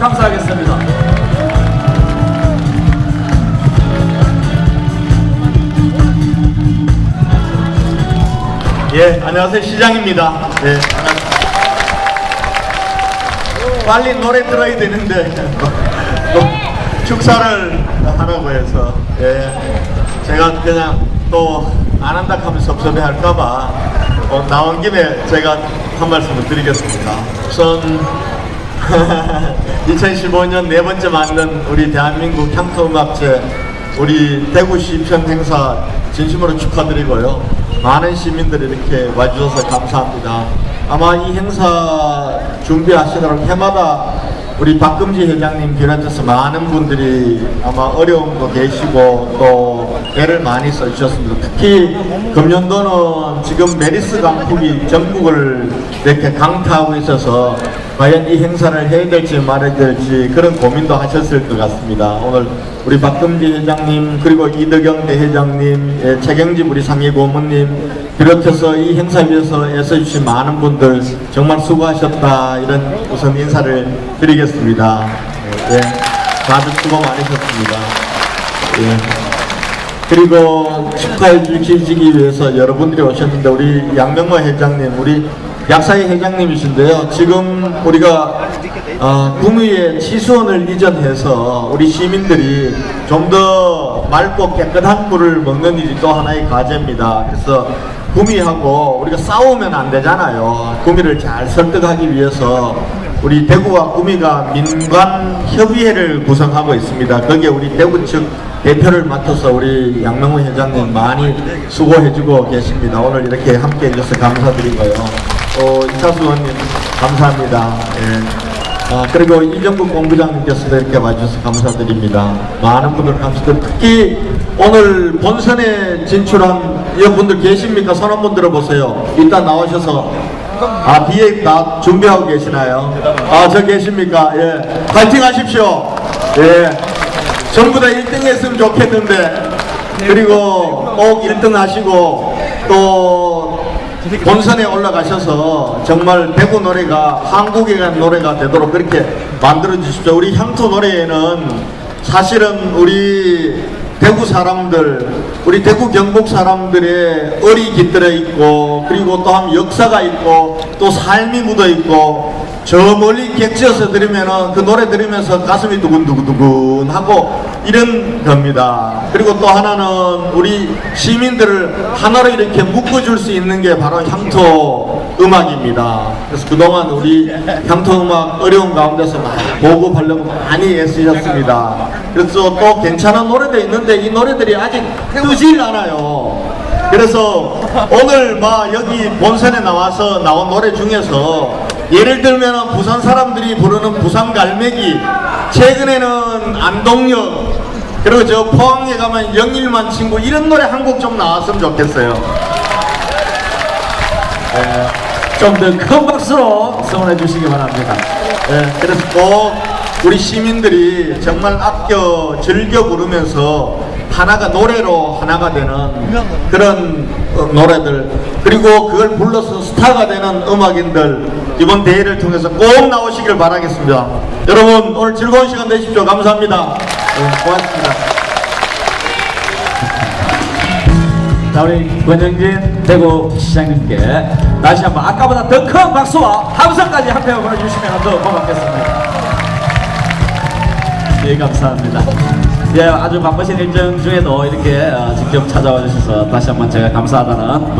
감사하겠습니다. 예, 안녕하세요. 시장입니다. 예, 반갑습니다. 빨리 노래 들어야 되는데, 또 축사를 하라고 해서, 예, 제가 그냥 또 안 한다 하면 섭섭해 할까봐, 어, 나온 김에 제가 한 말씀을 드리겠습니다. 우선, 2015년 네 번째 맞는 우리 대한민국 향토음악제 우리 대구시 편 행사 진심으로 축하드리고요. 많은 시민들이 이렇게 와주셔서 감사합니다. 아마 이 행사 준비하시느라 해마다 우리 박금지 회장님 비롯해서 많은 분들이 아마 어려움도 계시고 또 애를 많이 써주셨습니다. 특히 금년도는 지금 메리스 강풍이 전국을 이렇게 강타하고 있어서 과연 이 행사를 해야 될지 말아야 될지 그런 고민도 하셨을 것 같습니다. 오늘 우리 박금지 회장님 그리고 이덕영 대회장님, 예, 최경집 우리 상임 고문님 비롯해서 이 행사에 위해서 애써주신 많은 분들 정말 수고하셨다 이런 우선 인사를 드리겠습니다. 예, 다들 수고 많으셨습니다. 예. 그리고 축하해 주시기 위해서 여러분들이 오셨는데 우리 양명모 회장님, 우리 약사회 회장님이신데요. 지금 우리가 어, 구미의 치수원을 이전해서 우리 시민들이 좀 더 맑고 깨끗한 물을 먹는 일이 또 하나의 과제입니다. 그래서 구미하고 우리가 싸우면 안 되잖아요. 구미를 잘 설득하기 위해서 우리 대구와 구미가 민관 협의회를 구성하고 있습니다. 거기에 우리 대구 측 대표를 맡아서 우리 양명호 회장님 많이 수고해주고 계십니다. 오늘 이렇게 함께 해주셔서 감사드리고요. 또 이차수 의원님 감사합니다. 예. 아, 그리고 이정국 공부장님께서도 이렇게 와주셔서 감사드립니다. 많은 분들 감사드립니다. 특히 오늘 본선에 진출한 여러분들 계십니까? 손 한번 들어보세요. 일단 나오셔서 아, 뒤에 다 준비하고 계시나요? 아, 저 계십니까? 예. 파이팅 하십시오. 예. 전부 다 1등 했으면 좋겠는데, 그리고 꼭 1등 하시고, 또 본선에 올라가셔서 정말 대구 노래가 한국에 간 노래가 되도록 그렇게 만들어 주십시오. 우리 향토 노래에는 사실은 우리 대구 사람들, 우리 대구 경북 사람들의 얼이 깃들어 있고, 그리고 또한 역사가 있고, 또 삶이 묻어 있고, 저 멀리 객지어서 들으면은 그 노래 들으면서 가슴이 두근두근두근 하고 이런 겁니다. 그리고 또 하나는 우리 시민들을 하나로 이렇게 묶어줄 수 있는 게 바로 향토 음악입니다. 그래서 그동안 우리 향토 음악 어려운 가운데서 보급하려고 많이 애쓰셨습니다. 그래서 또 괜찮은 노래도 있는데 이 노래들이 아직 뜨질 않아요. 그래서 오늘 막 여기 본선에 나와서 나온 노래 중에서 예를 들면 부산 사람들이 부르는 부산 갈매기 최근에는 안동역 그리고 저 포항에 가면 영일만 친구 이런 노래 한 곡 좀 나왔으면 좋겠어요 좀더 큰 박수로 성원해 주시기 바랍니다. 예, 그래서 꼭 우리 시민들이 정말 아껴 즐겨 부르면서 하나가 노래로 하나가 되는 그런 어, 노래들 그리고 그걸 불러서 스타가 되는 음악인들 이번 대회를 통해서 꼭 나오시길 바라겠습니다. 여러분 오늘 즐거운 시간 되십시오. 감사합니다. 예, 고맙습니다. 자, 우리 권영진 대구 시장님께 다시 한번 아까보다 더 큰 박수와 함성까지 함께 보내주시면 더 고맙겠습니다. 예, 감사합니다. 예, 아주 바쁘신 일정 중에도 이렇게 어, 직접 찾아와 주셔서 다시 한번 제가 감사하다는